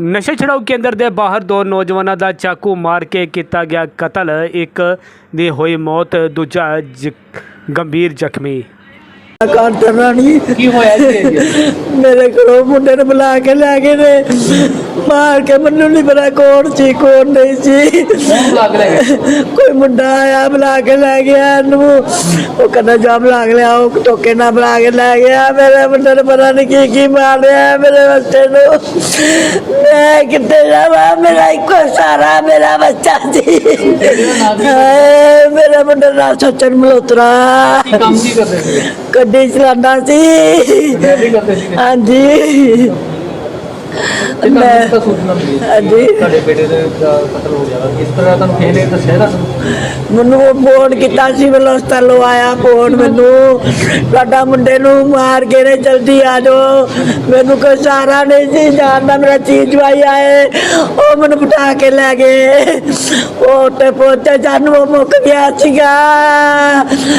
ਨਸ਼ਾ ਛਡਾਊ ਕੇਂਦਰ ਦੇ ਬਾਹਰ ਦੋ ਨੌਜਵਾਨਾਂ ਦਾ ਚਾਕੂ ਮਾਰ ਕੇ ਕੀਤਾ ਗਿਆ ਕਤਲ ਇੱਕ ਦੀ ਹੋਈ ਮੌਤ ਦੂਜਾ ਗੰਭੀਰ ਜ਼ਖਮੀ। ਕਾਰ ਕਰਨਾ ਨਹੀਂ ਕੀ ਹੋਇਆ ਜੀ ਮੇਰੇ ਕੋਲੋਂ ਮੁੰਡੇ ਨੂੰ ਬੁਲਾ ਕੇ ਲੈ ਗਏ ਨੇ। ਮਾਰ ਕੇ ਮੈਨੂੰ ਨਹੀਂ ਪਤਾ ਕੌਣ ਸੀ ਕੌਣ ਨਹੀਂ ਸੀ। ਕੋਈ ਮੁੰਡਾ ਆਇਆ ਬੁਲਾ ਕੇ ਲੈ ਗਿਆ ਇਹਨੂੰ। ਉਹ ਕਹਿੰਦਾ ਜਾ ਬੁਲਾ ਕੇ ਲਿਆ ਉਹ ਟੋਕੇ ਨਾਲ ਬੁਲਾ ਕੇ ਲੈ ਗਿਆ। ਮੇਰੇ ਮੁੰਡੇ ਨੂੰ ਪਤਾ ਨਹੀਂ ਕੀ ਕੀ ਮਾਰ ਰਿਹਾ ਮੇਰੇ ਬੱਚੇ ਨੂੰ। ਮੈਂ ਕਿੱਥੇ ਜਾਵਾਂ? ਮੇਰਾ ਇੱਕੋ ਸਾਰਾ ਮੇਰਾ ਬੱਚਾ ਸੀ। ਮੇਰੇ ਮੁੰਡੇ ਦਾ ਸੱਚਨ ਮਲੋਤਰਾ ਕੰਮ ਕੀ ਕਰਦੇ ਸੀ? ਗੱਡੀ ਚਲਾਉਂਦਾ ਸੀ। ਹਾਂਜੀ। ਤੇ ਮੈਂ ਤੁਹਾਨੂੰ ਤਾਂ ਸੂਚਨਾ ਮਿਲੀ ਹਾਂਜੀ। ਤੁਹਾਡੇ ਬੇਟੇ ਦੇ ਦਾ ਕਤਲ ਹੋ ਗਿਆ ਵਾ। ਇਸ ਤਰ੍ਹਾਂ ਤੁਹਾਨੂੰ ਕਿਸੇ ਨੇ ਦੱਸਿਆ ਤੁਹਾਨੂੰ ਮੈਨੂੰ ਉਹ ਫੋਨ ਕੀਤਾ ਸੀ ਮੈਨੂੰ ਹਸਪਤਾਲੋਂ ਆਇਆ ਫੋਨ ਮੈਨੂੰ ਤੁਹਾਡਾ ਮੁੰਡੇ ਨੂੰ ਮਾਰ ਕੇ ਨੇ ਜਲਦੀ ਆ ਜਾਓ। ਮੈਨੂੰ ਕੋਈ ਸਹਾਰਾ ਨਹੀਂ ਸੀ ਜਾਣਦਾ ਮੇਰਾ ਚੀਜ਼ ਵਾਈ ਆਏ ਉਹ ਮੈਨੂੰ ਬਿਠਾ ਕੇ ਲੈ ਗਏ। ਉਹ ਤੇ ਪਹੁੰਚੇ ਜਾਨੂੰ ਉਹ ਮੁੱਕ ਗਿਆ ਸੀਗਾ।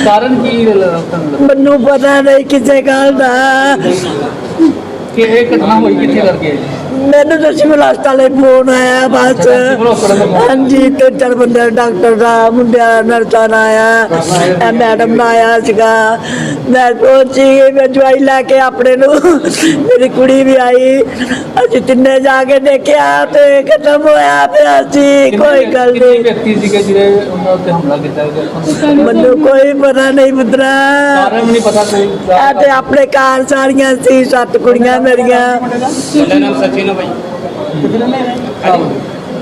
ਕਾਰਨ ਕੀ ਲੱਗਾ ਤੁਹਾਨੂੰ ਮੈਨੂੰ ਪਤਾ ਨਹੀਂ ਕਿਸੇ ਗੱਲ ਦਾ। ਕਿ ਇਹ ਘਟਨਾ ਹੋਈ ਕਿੱਥੇ ਕਰਕੇ ਹੈ ਜੀ? ਮੈਨੂੰ ਤਾਂ ਸਿਵਲ ਹਸਪਤਾਲੇ ਫੋਨ ਆਇਆ ਬਸ? ਹਾਂਜੀ ਤੇ ਚਾਰ ਬੰਦੇ ਡਾਕਟਰ ਦਾ ਮੁੰਡਿਆ ਨਰਸਾਂ ਦਾ ਆਇਆ। ਇਹ ਮੈਡਮ ਦਾ ਆਇਆ ਸੀਗਾ। ਮੈਂ ਪਹੁੰਚੀ ਮੈਂ ਜਵਾਈ ਲੈ ਕੇ ਆਪਣੇ ਨੂੰ। ਮੇਰੀ ਕੁੜੀ ਵੀ ਆਈ। ਅਸੀਂ ਤਿੰਨੇ ਜਾ ਕੇ ਦੇਖਿਆ ਤੇ ਖਤਮ ਹੋਇਆ ਪਿਆ ਸੀ। ਕੋਈ ਗੱਲ ਨਹੀਂ। ਵਿਅਕਤੀ ਸੀਗੇ ਜਿਹੜੇ ਉਹਨਾਂ ਉੱਤੇ ਹਮਲਾ ਕੀਤਾ ਗਿਆ ਤੁਹਾਨੂੰ ਮੈਨੂੰ ਕੋਈ ਪਤਾ ਨਹੀਂ ਪੁੱਤਰਾ। ਕਾਰਨ ਵੀ ਨਹੀਂ ਪਤਾ ਕੋਈ। ਆ ਤੇ ਆਪਣੇ ਘਰ ਸਾਰੀਆਂ ਸੀ ਸੱਤ ਕੁੜੀਆਂ ਮੇਰੀਆਂ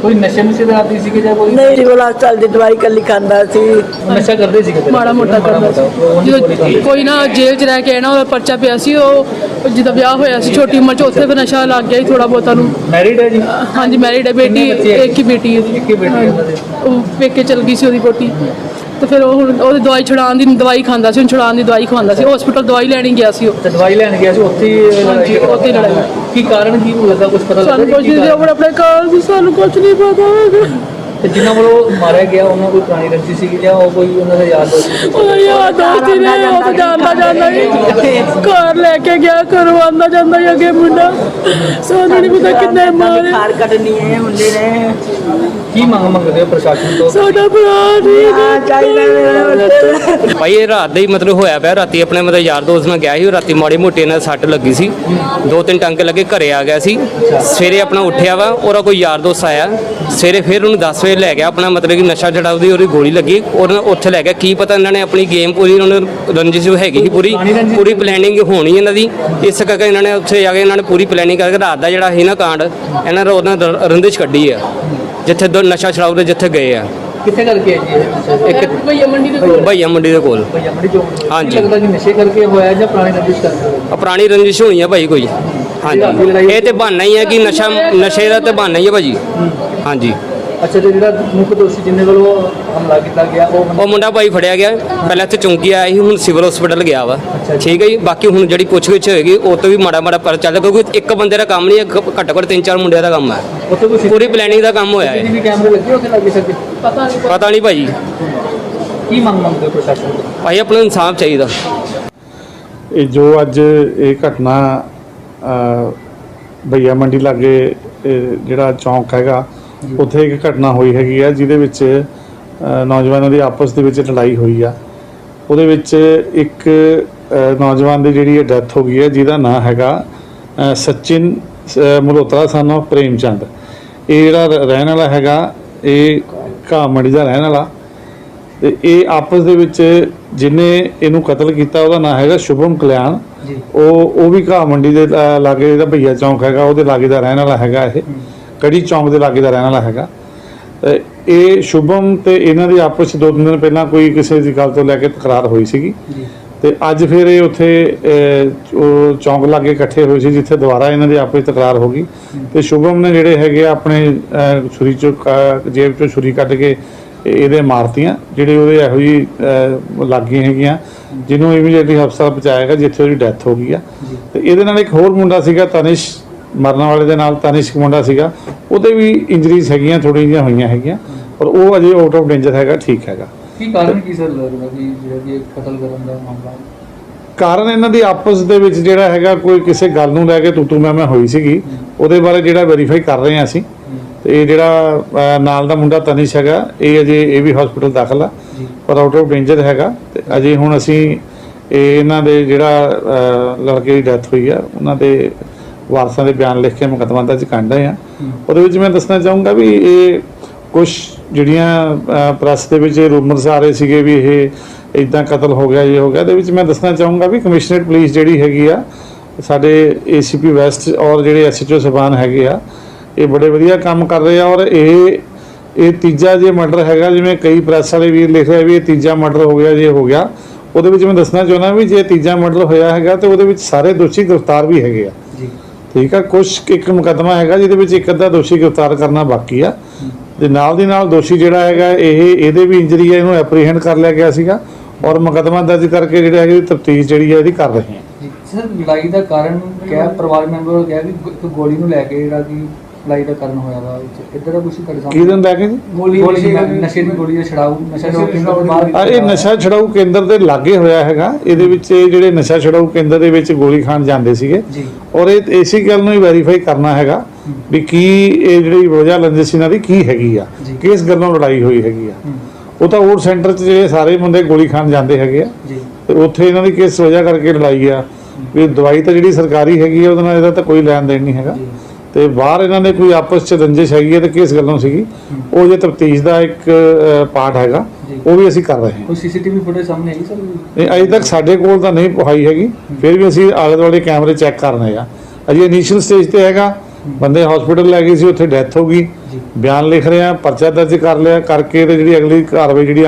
ਕੋਈ ਨਸ਼ੇ ਨੁਸ਼ੇ ਦੇ ਆਦੀ ਸੀਗੇ ਜਾਂ ਕੋਈ? ਨਹੀਂ ਸਿਵਲ ਹਸਪਤਾਲ ਦੀ ਦਵਾਈ ਕੱਲੀ ਖਾਂਦਾ ਸੀ। ਨਸ਼ਾ ਕਰਦੇ ਸੀਗੇ ਪਹਿਲਾਂ? ਮਾੜਾ ਮੋਟਾ ਕਰਦਾ ਸੀ। ਕੋਈ ਨਾ ਜੇਲ੍ਹ 'ਚ ਰਹਿ ਕੇ ਨਾ ਉਹਦਾ ਪਰਚਾ ਪਿਆ ਸੀ ਉਹ ਜਿਹਦਾ ਵਿਆਹ ਹੋਇਆ ਸੀ ਛੋਟੀ ਉਮਰ 'ਚ ਉੱਥੇ ਫਿਰ ਨਸ਼ਾ ਲੱਗ ਗਿਆ ਸੀ ਥੋੜਾ ਬਹੁਤਾ ਨੂੰ ਮੈਰਿਡ ਹੈ ਜੀ? ਹਾਂਜੀ ਮੈਰਿਡ ਹੈ ਬੇਟੀ? ਇੱਕ ਹੀ ਬੇਟੀ ਹੈ ਇੱਕ ਹੀ ਬੇਟੀ ਹੈ। ਉਹ ਪੇਕੇ ਚਲ ਗਈ ਸੀ ਉਹਦੀ ਬੋਟੀ ਤੇ ਫਿਰ ਉਹ ਹੁਣ ਉਹਦੀ ਦਵਾਈ ਛੁਡਾਉਣ ਦੀ ਦਵਾਈ ਖਾਂਦਾ ਸੀ ਹੁਣ ਛੁਡਾਉਣ ਦੀ ਦਵਾਈ ਖਵਾਉਂਦਾ ਸੀ। ਹਸਪੀਟਲ ਦਵਾਈ ਲੈਣੀ ਗਿਆ ਸੀ ਉਹ। ਤੇ ਦਵਾਈ ਲੈਣ ਗਿਆ ਸੀ ਉੱਥੇ ਹੀ ਲੜਾਈ ਹਾਂਜੀ, ਉੱਥੇ ਹੀ ਲੜਾਈ। ਕੀ ਕਾਰਨ ਕੀ ਲੱਗਾ ਕੁਝ ਪਤਾ ਸਾਨੂੰ ਲੱਗਾ ਕੁਝ ਜੀ ਕੀ ਨਹੀਂ ਕਾਰਨ? ਆਪਣੇ ਆਪਣੇ ਘਰ ਸੀ ਸਾਨੂੰ ਕੁਝ ਨਹੀਂ ਪਤਾ ਤੇ ਜਿਨ੍ਹਾਂ ਵੱਲੋਂ ਮਾਰਿਆ ਗਿਆ ਉਹਨਾਂ ਕੋਈ ਪੁਰਾਣੀ ਰੰਜੀ ਸੀ ਜਾਂ ਉਹ ਕੋਈ ਉਹਨਾਂ ਦਾ ਯਾਦ ਦੋਸਤ ਸੀ? ਉਹ ਯਾਰ ਦੋਸਤ ਹੀ ਨੇ ਉਹ ਤਾਂ ਜਾਂਦਾ ਜਾਂਦਾ ਹੀ। ਘਰ ਲੈ ਕੇ ਗਿਆ ਘਰੋਂ ਆਉਂਦਾ ਜਾਂਦਾ ਹੀ ਅੱਗੇ ਮੁੰਡਾ। ਸਾਨੂੰ ਨਹੀਂ ਪਤਾ ਕਿੰਨੇ ਮਾਰੇ। ਖਾਰ ਕੱਢਣੀ ਹੈ ਮੁੰਡੇ ਨੇ। ਕੀ ਮੰਗ ਮੰਗਦੇ ਹੋ ਪ੍ਰਸ਼ਾਸਨ ਤੋਂ? ਸਾਡਾ ਭਰਾ ਠੀਕ ਚਾਹੀਦਾ ਭਾਈ ਇਹ ਰਾਤ ਦਾ ਹੀ ਮਤਲਬ ਹੋਇਆ ਪਿਆ। ਰਾਤੀ ਆਪਣੇ ਮਤਲਬ ਯਾਰ ਦੋਸਤ ਨਾਲ ਗਿਆ ਸੀ। ਰਾਤੀ ਮਾੜੀ ਮੋਟੀ ਨਾਲ ਸੱਟ ਲੱਗੀ ਸੀ। ਦੋ ਤਿੰਨ ਟੰਕੇ ਲੱਗੇ ਘਰੇ ਆ ਗਿਆ ਸੀ। ਸਵੇਰੇ ਆਪਣਾ ਉੱਠਿਆ ਵਾ। ਉਹਦਾ ਕੋਈ ਯਾਰ ਦੋਸਤ ਆਇਆ। ਸਵੇਰੇ ਫਿਰ ਉਹਨੂੰ 10 ਵਜੇ ਲੈ ਗਿਆ। ਆਪਣਾ ਮਤਲਬ ਕਿ ਨਸ਼ਾ ਛਡਾਊ ਦੀ ਉਹਦੀ ਗੋਲੀ ਲੱਗੀ। ਉਹਨਾਂ ਉੱਥੇ ਲੈ ਗਿਆ। ਕੀ ਪਤਾ ਇਹਨਾਂ ਨੇ ਆਪਣੀ ਗੇਮ ਪੂਰੀ ਉਹਨਾਂ ਨੂੰ ਰੰਜਿਸ਼ ਹੈਗੀ ਸੀ ਪੂਰੀ। ਪੂਰੀ ਪਲੈਨਿੰਗ ਹੋਣੀ ਇਹਨਾਂ ਦੀ। ਇਸ ਕਰਕੇ ਇਹਨਾਂ ਨੇ ਉੱਥੇ ਜਾ ਕੇ ਇਹਨਾਂ ਨੇ ਪੂਰੀ ਪਲੈਨਿੰਗ ਕਰਕੇ ਰਾਤ ਦਾ ਜਿਹੜਾ ਸੀ ਨਾ ਕਾਂਡ ਇਹਨਾਂ ਨੇ ਉਹਨਾਂ ਦਾ ਰੰਜਿਸ਼ ਕੱਢੀ ਆ। ਜਿੱਥੇ ਦੋ ਨਸ਼ਾ ਦੇ ਜਿੱਥੇ ਗਏ ਆ। ਕਿੱਥੇ ਕਰਕੇ ਹੈ ਜੀ ਇਹ ਨਸ਼ਾ? ਇੱਕ ਭਈਆ ਮੰਡੀ ਦੇ ਕੋਲ? ਭਈਆ ਮੰਡੀ ਦੇ ਕੋਲ। ਭਈਆ ਮੰਡੀ ਚੋਂ ਹਾਂਜੀ। ਲੱਗਦਾ ਕਿ ਨਸ਼ੇ ਕਰਕੇ ਹੋਇਆ ਜਾਂ ਪੁਰਾਣੀ ਰੰਜਿਸ਼ ਕਰਕੇ ਹੋਇਆ? ਆ ਪੁਰਾਣੀ ਰੰਜਿਸ਼ ਹੋਣੀ ਆ ਭਾਈ ਕੋਈ। ਹਾਂਜੀ। ਇਹ ਤੇ ਬਹਾਨਾ ਹੀ ਹੈ ਕਿ ਨਸ਼ਾ ਨਸ਼ੇ ਦਾ ਤੇ ਬਹਾਨਾ ਹੀ ਹੈ ਭਾਜੀ। ਹਾਂਜੀ। ਅੱਛਾ ਤੇ ਜਿਹੜਾ ਮੁੱਖ ਦੋਸ਼ੀ ਜਿੰਨੇ ਵੱਲੋਂ ਹਮਲਾ ਕੀਤਾ ਗਿਆ ਉਹ ਉਹ ਮੁੰਡਾ ਭਾਈ ਫੜਿਆ ਗਿਆ। ਪਹਿਲਾਂ ਇੱਥੇ ਚੌਂਕੀ ਆਇਆ ਸੀ ਹੁਣ ਸਿਵਲ ਹਸਪੀਟਲ ਗਿਆ ਵਾ। ਠੀਕ ਹੈ ਜੀ ਬਾਕੀ ਹੁਣ ਜਿਹੜੀ ਪੁੱਛਗਿੱਛ ਹੋਏਗੀ ਉਹ ਤੋਂ ਵੀ ਮਾੜਾ ਮਾੜਾ ਪਰ ਚੱਲ ਕਿਉਂਕਿ ਇੱਕ ਬੰਦੇ ਦਾ ਕੰਮ ਨਹੀਂ ਹੈ ਘੱਟੋ ਘੱਟ ਤਿੰਨ ਚਾਰ ਮੁੰਡਿਆਂ ਦਾ ਕੰਮ ਹੈ। ਉੱਥੇ ਕੋਈ ਪੂਰੀ ਪਲੈਨਿੰਗ ਦਾ ਕੰਮ ਹੋਇਆ ਹੈ। ਸੀਸੀਟੀਵੀ ਕੈਮਰੇ ਲੱਗੇ ਉੱਥੇ ਲੱਗੇ ਸਕਦੇ ਪਤਾ ਨਹੀਂ। ਪਤਾ ਨਹੀਂ ਭਾਜੀ ਕੀ ਮੰਗ ਮੰਗਦੇ ਹੋ ਪ੍ਰਸ਼ਾਸਨ ਭਾਈ ਆਪਣਾ ਇਨਸਾਫ ਚਾਹੀਦਾ। ਇਹ ਜੋ ਅੱਜ ਇਹ ਘਟਨਾ ਭਈਆ ਮੰਡੀ ਲਾਗੇ ਜਿਹੜਾ ਚੌਂਕ ਹੈਗਾ ਉੱਥੇ ਇੱਕ ਘਟਨਾ ਹੋਈ ਹੈਗੀ ਆ ਜਿਹਦੇ ਵਿੱਚ ਨੌਜਵਾਨਾਂ ਦੀ ਆਪਸ ਦੇ ਵਿੱਚ ਲੜਾਈ ਹੋਈ ਆ। ਉਹਦੇ ਵਿੱਚ ਇੱਕ ਨੌਜਵਾਨ ਦੀ ਜਿਹੜੀ ਡੈਥ ਹੋ ਗਈ ਹੈ ਜਿਹਦਾ ਨਾਮ ਹੈਗਾ ਸਚਿਨ son of ਪ੍ਰੇਮ ਚੰਦ ਇਹ ਜਿਹੜਾ ਰਹਿਣ ਵਾਲਾ ਹੈਗਾ ਇਹ ਘਾਹ ਮੰਡੀ ਦਾ ਰਹਿਣ ਵਾਲਾ। ਤੇ ਇਹ ਆਪਸ ਦੇ ਵਿੱਚ ਜਿਹਨੇ ਇਹਨੂੰ ਕਤਲ ਕੀਤਾ ਉਹਦਾ ਨਾਮ ਹੈਗਾ ਸ਼ੁਭਮ ਕਲਿਆਣ। ਉਹ ਉਹ ਵੀ ਘਾਹ ਮੰਡੀ ਦੇ ਲਾਗੇ ਦਾ ਭਈਆ ਚੌਂਕ ਹੈਗਾ ਉਹਦੇ ਲਾਗੇ ਦਾ ਰਹਿਣ ਵਾਲਾ ਹੈਗਾ ਇਹ। ਕੜੀ ਚੌਂਕ ਦੇ ਲਾਗੇ ਦਾ ਰਹਿਣ ਵਾਲਾ ਹੈਗਾ। ਇਹ ਸ਼ੁਭਮ ਤੇ ਇਹਨਾਂ ਦੀ ਆਪਸ 'ਚ ਦੋ ਤਿੰਨ ਦਿਨ ਪਹਿਲਾਂ ਕੋਈ ਕਿਸੇ ਦੀ ਗੱਲ ਤੋਂ ਲੈ ਕੇ ਤਕਰਾਰ ਹੋਈ ਸੀਗੀ। ਤੇ ਅੱਜ ਫਿਰ ਇਹ ਉੱਥੇ ਉਹ ਚੌਂਕ ਲਾਗੇ ਇਕੱਠੇ ਹੋਏ ਸੀ ਜਿੱਥੇ ਦੁਬਾਰਾ ਇਹਨਾਂ ਦੀ ਆਪਸ ਵਿੱਚ ਤਕਰਾਰ ਹੋ ਗਈ। ਤੇ ਸ਼ੁਭਮ ਨੇ ਜਿਹੜੇ ਹੈਗੇ ਆਪਣੇ ਛੁਰੀ ਚੋਂ ਜੇਬ ਚੋਂ ਛੁਰੀ ਕੱਢ ਕੇ ਇਹ- ਇਹਦੇ ਮਾਰਤੀਆਂ ਜਿਹੜੇ ਉਹਦੇ ਇਹੋ ਜੀ ਲੱਗੀਆਂ ਹੈਗੀਆਂ ਜਿਹਨੂੰ ਇਮੀਡੀਏਟਲੀ ਹਸਪਤਾਲ ਪਹੁੰਚਾਇਆ ਗਿਆ ਜਿੱਥੇ ਉਹਦੀ ਡੈਥ ਹੋ ਗਈ ਆ। ਤੇ ਇਹਦੇ ਨਾਲ ਇੱਕ ਹੋਰ ਮੁੰਡਾ ਸੀਗਾ ਤਨਿਸ਼ ਮਰਨ ਵਾਲੇ ਦੇ ਨਾਲ ਤਨਿਸ਼ ਮੁੰਡਾ ਸੀਗਾ। ਉਹਦੇ ਵੀ ਇੰਜਰੀਜ਼ ਹੈਗੀਆਂ ਥੋੜ੍ਹੀਆਂ ਜਿਹੀਆਂ ਹੋਈਆਂ ਹੈਗੀਆਂ। ਪਰ ਉਹ ਅਜੇ ਆਊਟ ਆਫ ਡੇਂਜਰ ਹੈਗਾ ਠੀਕ ਹੈਗਾ। ਕੀ ਕਾਰਨ ਕੀ ਸਰ ਲੱਗਦਾ ਕਿ ਜਿਹੜਾ ਕਿ ਕਤਲ ਕਰਨ ਦਾ ਮਾਮਲਾ? ਕਾਰਨ ਇਹਨਾਂ ਦੀ ਆਪਸ ਦੇ ਵਿੱਚ ਜਿਹੜਾ ਹੈਗਾ ਕੋਈ ਕਿਸੇ ਗੱਲ ਨੂੰ ਲੈ ਕੇ ਤੂੰ ਤੂੰ ਮੈਂ ਮੈਂ ਹੋਈ ਸੀਗੀ। ਉਹਦੇ ਬਾਰੇ ਜਿਹੜਾ ਵੈਰੀਫਾਈ ਕਰ ਰਹੇ ਹਾਂ ਅਸੀਂ। ਤੇ ਇਹ ਜਿਹੜਾ ਅਹ, ਨਾਲ ਦਾ ਮੁੰਡਾ ਤਨਿਸ਼ ਹੈਗਾ ਇਹ ਅਜੇ ਇਹ ਵੀ ਹਸਪੀਟਲ ਦਾਖਲ ਆ। ਪਰ ਆਊਟ ਆਫ ਡੇਂਜਰ ਹੈਗਾ। ਤੇ ਅਜੇ ਹੁਣ ਅਸੀਂ ਇਹ ਇਹਨਾਂ ਦੇ ਜਿਹੜਾ ਅਹ, ਲੜਕੇ ਦੀ ਡੈਥ ਹੋਈ ਆ ਉਹਨਾਂ ਦੇ ਵਾਰਸਾਂ ਦੇ ਬਿਆਨ ਲਿਖ ਕੇ ਮੁਕੱਦਮਾ ਦਰਜ ਕਰ ਰਹੇ ਆ। ਉਹਦੇ ਵਿੱਚ ਮੈਂ ਦੱਸਣਾ ਚਾਹੂੰਗਾ ਵੀ ਇਹ ਕੁਝ ਜਿਹੜੀਆਂ ਪ੍ਰੈਸ ਦੇ ਵਿੱਚ ਰੂਮਰਸ ਆ ਰਹੇ ਸੀਗੇ ਵੀ ਇਹ ਇਦਾਂ ਕਤਲ ਹੋ ਗਿਆ, ਇਹ ਹੋ ਗਿਆ ਇਹਦੇ ਵਿੱਚ ਮੈਂ ਦੱਸਣਾ ਚਾਹੂੰਗਾ ਵੀ ਕਮਿਸ਼ਨਰੇਟ ਪੁਲਿਸ ਜਿਹੜੀ ਹੈਗੀ ਆ, ਸਾਡੇ ਏਸੀਪੀ ਵੈਸਟ ਔਰ ਜਿਹੜੇ ਐਸਐਚਓ ਸਬਾਨ ਹੈਗੇ ਆ, ਇਹ ਬੜੇ ਵਧੀਆ ਕੰਮ ਕਰ ਰਹੇ ਆ ਔਰ ਇਹ ਇਹ ਤੀਜਾ ਜੇ ਮਰਡਰ ਹੈਗਾ, ਜਿਵੇਂ ਕਈ ਪ੍ਰੈਸ ਵਾਲੇ ਵੀਰ ਲਿਖ ਰਹੇ ਵੀ ਇਹ ਤੀਜਾ ਮਰਡਰ ਹੋ ਗਿਆ, ਜੇ ਹੋ ਗਿਆ, ਉਹਦੇ ਵਿੱਚ ਮੈਂ ਦੱਸਣਾ ਚਾਹੁੰਦਾ ਵੀ ਜੇ ਤੀਜਾ ਮਰਡਰ ਹੋਇਆ ਹੈਗਾ ਤੇ ਉਹਦੇ ਵਿੱਚ ਸਾਰੇ ਦੋਸ਼ੀ ਗ੍ਰਿਫਤਾਰ ਵੀ ਹੈਗੇ ਆ। ਠੀਕ ਆ, ਕੁਛ ਇੱਕ ਮੁਕੱਦਮਾ ਹੈਗਾ ਜਿਹਦੇ ਵਿੱਚ ਇੱਕ ਅੱਧਾ ਦੋਸ਼ੀ ਗ੍ਰਿਫਤਾਰ ਕਰਨਾ ਬਾਕੀ ਆ। ਤੇ ਨਾਲ ਦੀ ਨਾਲ ਦੋਸ਼ੀ ਜਿਹੜਾ ਹੈਗਾ, ਇਹ, ਇਹਦੇ ਵੀ ਇੰਜਰੀ ਹੈ ਇਹਨੂੰ ਐਪਰੀਹੈਂਡ ਕਰ ਲਿਆ ਗਿਆ ਸੀਗਾ ਔਰ ਮੁਕੱਦਮਾ ਦਰਜ ਕਰਕੇ ਜਿਹੜਾ ਹੈਗਾ ਤਫਤੀਸ਼ ਜਿਹੜੀ ਹੈ ਇਹਦੀ ਕਰ ਰਹੇ ਹਾਂ ਸਰ, ਲੜਾਈ ਦਾ ਕਾਰਨ ਕਿਹਾ ਪਰਿਵਾਰ ਮੈਂਬਰ ਕਿਹਾ ਕਿ ਗੋਲੀ ਨੂੰ ਲੈ ਕੇ ਜਿਹੜਾ ਕਿ ਲੜਾਈ ਦਾ ਕਾਰਨ ਹੋਇਆ ਵਾ ਇੱਧਰ ਦਾ ਕੁਝ ਤੁਹਾਡੇ ਕੀ ਦਿਨ ਲੈ ਕੇ ਜੀ? ਗੋਲੀ ਨਸ਼ੇ ਦੀ ਗੋਲੀ ਦਾ ਛੜਾਊ ਨਸ਼ਾ ਕੇਂਦਰ ਤੋਂ ਬਾਹਰ ਆ ਇਹ ਨਸ਼ਾ ਛਡਾਊ ਕੇਂਦਰ ਦੇ ਲਾਗੇ ਹੋਇਆ ਹੈਗਾ। ਇਹਦੇ ਵਿੱਚ ਇਹ ਜਿਹੜੇ ਨਸ਼ਾ ਛਡਾਊ ਕੇਂਦਰ ਦੇ ਵਿੱਚ ਗੋਲੀ ਖਾਣ ਜਾਂਦੇ ਸੀਗੇ। ਜੀ। ਔਰ ਇਹ ਇਸੇ ਗੱਲ ਨੂੰ ਹੀ ਵੈਰੀਫਾਈ ਕਰਨਾ ਹੈਗਾ ਵੀ ਕੀ ਇਹ ਜਿਹੜੀ ਵਜ੍ਹਾ ਰੰਜਿਸ਼ ਇਹਨਾਂ ਦੀ ਕੀ ਹੈਗੀ ਆ? ਜੀ। ਕਿਸ ਗੱਲੋਂ ਲੜਾਈ ਹੋਈ ਹੈਗੀ ਆ? ਉਹ ਤਾਂ ਉਹ ਸੈਂਟਰ 'ਚ ਜਿਹੜੇ ਸਾਰੇ ਬੰਦੇ ਗੋਲੀ ਖਾਣ ਜਾਂਦੇ ਹੈਗੇ ਆ। ਜੀ। ਤੇ ਉੱਥੇ ਇਹਨਾਂ ਦੀ ਕਿਸ ਵਜ੍ਹਾ ਕਰਕੇ ਲੜਾਈ ਆ? ਵੀ ਦਵਾਈ ਤਾਂ ਜਿਹੜੀ ਸਰਕਾਰੀ ਹੈਗੀ ਆ ਉਹਦੇ ਨਾਲ ਇਹਦਾ ਤਾਂ ਕੋਈ ਲੈਣ ਦੇਣ ਨਹੀਂ ਹੈਗਾ। ਜੀ। ਤੇ ਬਾਹਰ ਇਹਨਾਂ ਦੇ ਕੋਈ ਆਪਸ 'ਚ ਰੰਜਿਸ਼ ਹੈਗੀ ਹੈ ਤੇ ਕਿਸ ਗੱਲੋਂ ਸੀਗੀ? ਉਹ ਜੇ ਤਫਤੀਸ਼ ਦਾ ਇੱਕ ਪਾਰਟ ਹੈਗਾ। ਉਹ ਵੀ ਅਸੀਂ ਕਰ ਰਹੇ ਹਾਂ। ਕੋਈ ਸੀਸੀਟੀਵੀ ਫੁਟੇਜ ਸਾਹਮਣੇ ਆਈ ਸਰ? ਨਹੀਂ ਅਜੇ ਤੱਕ ਸਾਡੇ ਕੋਲ ਤਾਂ ਨਹੀਂ ਪਹੁੰਚੀ ਹੈਗੀ। ਫਿਰ ਵੀ ਅਸੀਂ ਆਲੇ ਦੁਆਲੇ ਕੈਮਰੇ ਚੈੱਕ ਕਰਨੇ ਆ ਅਜੇ ਇਨੀਸ਼ੀਅਲ ਸਟੇਜ ਤੇ ਹੈਗਾ। ਬੰਦੇ ਹਸਪੀਟਲ ਲੈ ਗਏ ਸੀ ਉੱਥੇ ਡੈਥ ਹੋ ਗਈ। ਬਿਆਨ ਲਿਖ ਰਹੇ ਆ ਪਰਚਾ ਦਰਜ ਕਰ ਲਿਆ। ਕਰਕੇ ਤੇ ਜਿਹੜੀ ਅਗਲੀ ਕਾਰਵਾਈ ਜਿਹੜੀ